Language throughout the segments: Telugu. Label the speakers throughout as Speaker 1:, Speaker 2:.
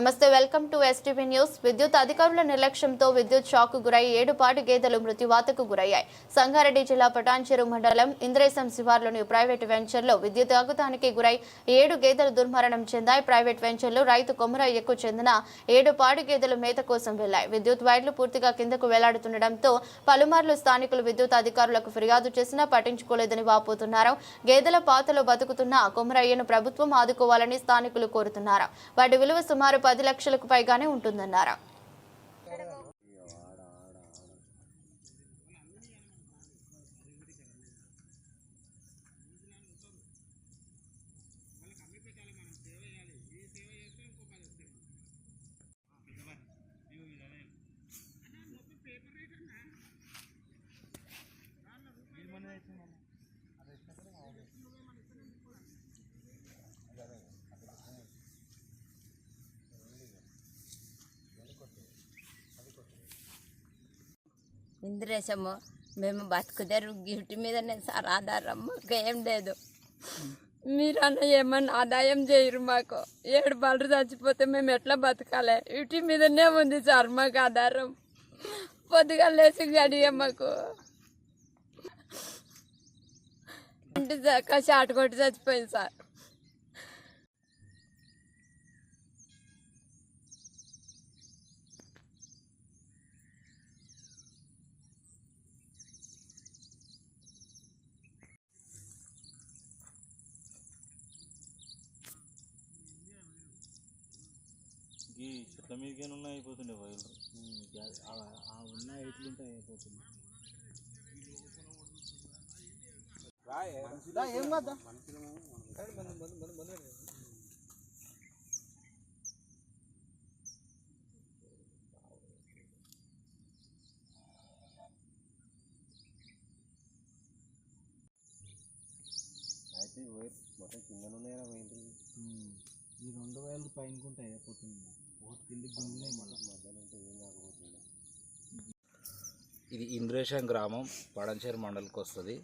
Speaker 1: నమస్తే వెల్కమ్ టు ఎస్టీవీ న్యూస్ విద్యుత్ అధికారుల నిర్లక్ష్యంతో విద్యుత్ షాక్ గురై ఏడుపాటి గేదెలు మృత్యువాతకు గురయ్యాయి. సంగారెడ్డి జిల్లా పటాన్చెరు మండలం ఇంద్రేశం శివార్లోని ప్రైవేట్ వెంచర్లో విద్యుత్ ఆఘాతానికి గురై ఏడు గేదెలు దుర్మరణం చెందాయి. ప్రైవేట్ వెంచర్లో రైతు కొమరయ్యకు చెందిన ఏడు పాడి గేదెలు మేత కోసం వెళ్ళాయి విద్యుత్ వైర్లు పూర్తిగా కిందకు వేలాడుతుండటంతో పలుమార్లు స్థానికులు విద్యుత్ అధికారులకు ఫిర్యాదు చేసినా పట్టించుకోలేదని వాపోతున్నారు. గేదెల పాతలో బతుకుతున్న కొమరయ్యను ప్రభుత్వం ఆదుకోవాలని స్థానికులు కోరుతున్నారు. వాటి విలువ సుమారు పది లక్షలకు పైగానే ఉంటుందన్నారు.
Speaker 2: ఇంద్రేశము మేము బతుకుదేరు గిఫ్ట్ మీదనే సార్ ఆధారం మాకు ఏం లేదు. మీరన్నా ఏమన్నా ఆదాయం చేయరు మాకు. ఏడు బలరు చచ్చిపోతే మేము ఎట్లా బతకాలి? ఇటు మీదనే ఉంది సార్ మాకు ఆధారం పొద్దుగా లేచి గడియ మాకు. ఇంటి దాకా షార్ట్ కొట్టి చచ్చిపోయింది సార్.
Speaker 3: ఈ చెట్ల మీదకే ఉన్నాయి? అయిపోతుండే వైర్లు
Speaker 4: ఉన్న ఎట్లుంటాయి అయిపోతుంది ఏం కదా
Speaker 3: అయితే వైర్ మొత్తం కింద ఉన్నాయా వైర్లు
Speaker 4: ఈ రెండు వేలు పైన ఉంటాయి అయిపోతుంది
Speaker 5: ఇది ఇంద్రేశం గ్రామం పడంచేరు మండలికి వస్తుంది.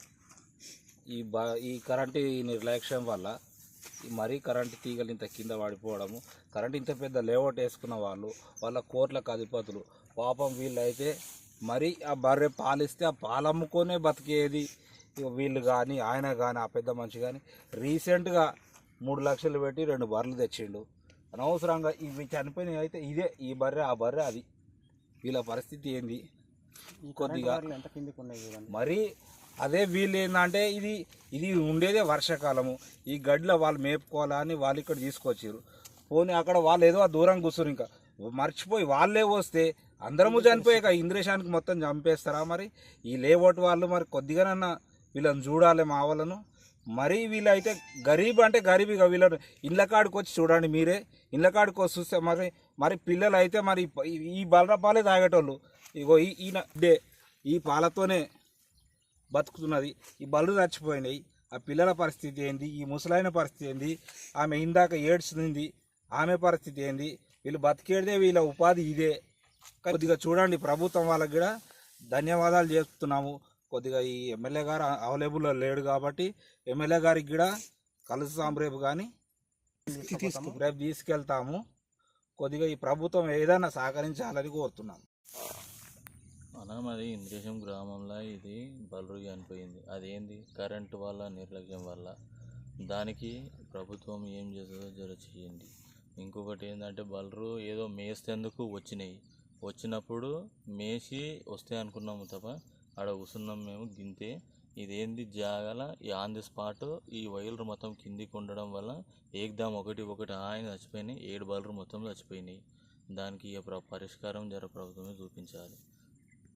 Speaker 5: ఈ బా ఈ కరెంటు ఈ నిర్లక్ష్యం వల్ల మరీ కరెంటు తీగలు ఇంత కింద పడిపోవడము కరెంటు ఇంత పెద్ద లేఅవుట్ వేసుకున్న వాళ్ళు వాళ్ళ కోట్లకు అధిపతులు పాపం వీళ్ళైతే మరీ ఆ బర్రె పాలిస్తే ఆ పాలమ్ముకొనే బతికేది. వీళ్ళు కానీ ఆయన కానీ ఆ పెద్ద మనిషి కానీ రీసెంట్గా మూడు లక్షలు పెట్టి రెండు బర్రెలు తెచ్చిండు. అనవసరంగా ఇవి చనిపోయినవి అయితే ఇదే ఈ బర్రె ఆ బర్రె అది. వీళ్ళ పరిస్థితి ఏంది? కొద్దిగా మరి అదే వీళ్ళు ఏంటంటే ఇది ఇది ఉండేదే వర్షాకాలము. ఈ గడ్డిలో వాళ్ళు మేపుకోవాలా అని వాళ్ళు ఇక్కడ తీసుకొచ్చారు పోనీ అక్కడ వాళ్ళు ఏదో ఆ దూరం కూర్చోరు ఇంకా. మర్చిపోయి వాళ్ళే వస్తే అందరము చనిపోయాక ఇంద్రేశానికి మొత్తం చంపేస్తారా మరి? ఈ లేఅవుట్ వాళ్ళు మరి కొద్దిగానన్నా వీళ్ళని చూడాలి మా వాళ్ళను. మరీ వీళ్ళైతే గరీబ్ అంటే గరీబ్ ఇక వీళ్ళని ఇళ్ళ కాడికి వచ్చి చూడండి మీరే. ఇండ్లకాడికి కాడికి వచ్చి చూస్తే మరి మరి పిల్లలు అయితే మరి ఈ- ఈ బలర పాలే తాగేటోళ్ళు. ఇగో ఈ ఈయన డే ఈ పాలతోనే బతుకుతున్నది. ఈ బలు చచ్చిపోయినాయి. ఆ పిల్లల పరిస్థితి ఏంది? ఈ ముసలైన పరిస్థితి ఏంది? ఆమె ఇందాక ఏడ్చింది. ఆమె పరిస్థితి ఏంది? వీళ్ళు బతికేదే వీళ్ళ ఉపాధి ఇదే. కొద్దిగా చూడండి ప్రభుత్వం వాళ్ళకి కూడా ధన్యవాదాలు చేస్తున్నాము. కొద్దిగా ఈ ఎమ్మెల్యే గారు అవైలబుల్లో లేడు కాబట్టి ఎమ్మెల్యే గారికి కూడా కలుస్తాం రేపు కానీ రేపు తీసుకెళ్తాము. కొద్దిగా ఈ ప్రభుత్వం ఏదైనా సహకరించాలని కోరుతున్నాం.
Speaker 3: మనం అది ఇంద్రేశం గ్రామంలో ఇది బలరు చనిపోయింది అదేంది? కరెంటు వల్ల నిర్లక్ష్యం వల్ల. దానికి ప్రభుత్వం ఏం చేస్తుందో జర చేయండి ఇంకొకటి ఏంటంటే బలరు ఏదో మేస్తేందుకు వచ్చినాయి. వచ్చినప్పుడు మేసి వస్తాయి అనుకున్నాము తప్ప ఆడ కూర్చున్నాం మేము గింతే. ఇదేంది జాగల? ఈ ఆన్ ది స్పాట్ ఈ వైర్లు మొత్తం కిందికి ఉండడం వల్ల ఏకదాం ఒకటి ఒకటి ఆయన చచ్చిపోయినాయి ఏడు బలరు మొత్తం చచ్చిపోయినాయి. దానికి పరిష్కారం జర ప్రభుత్వమే చూపించాలి.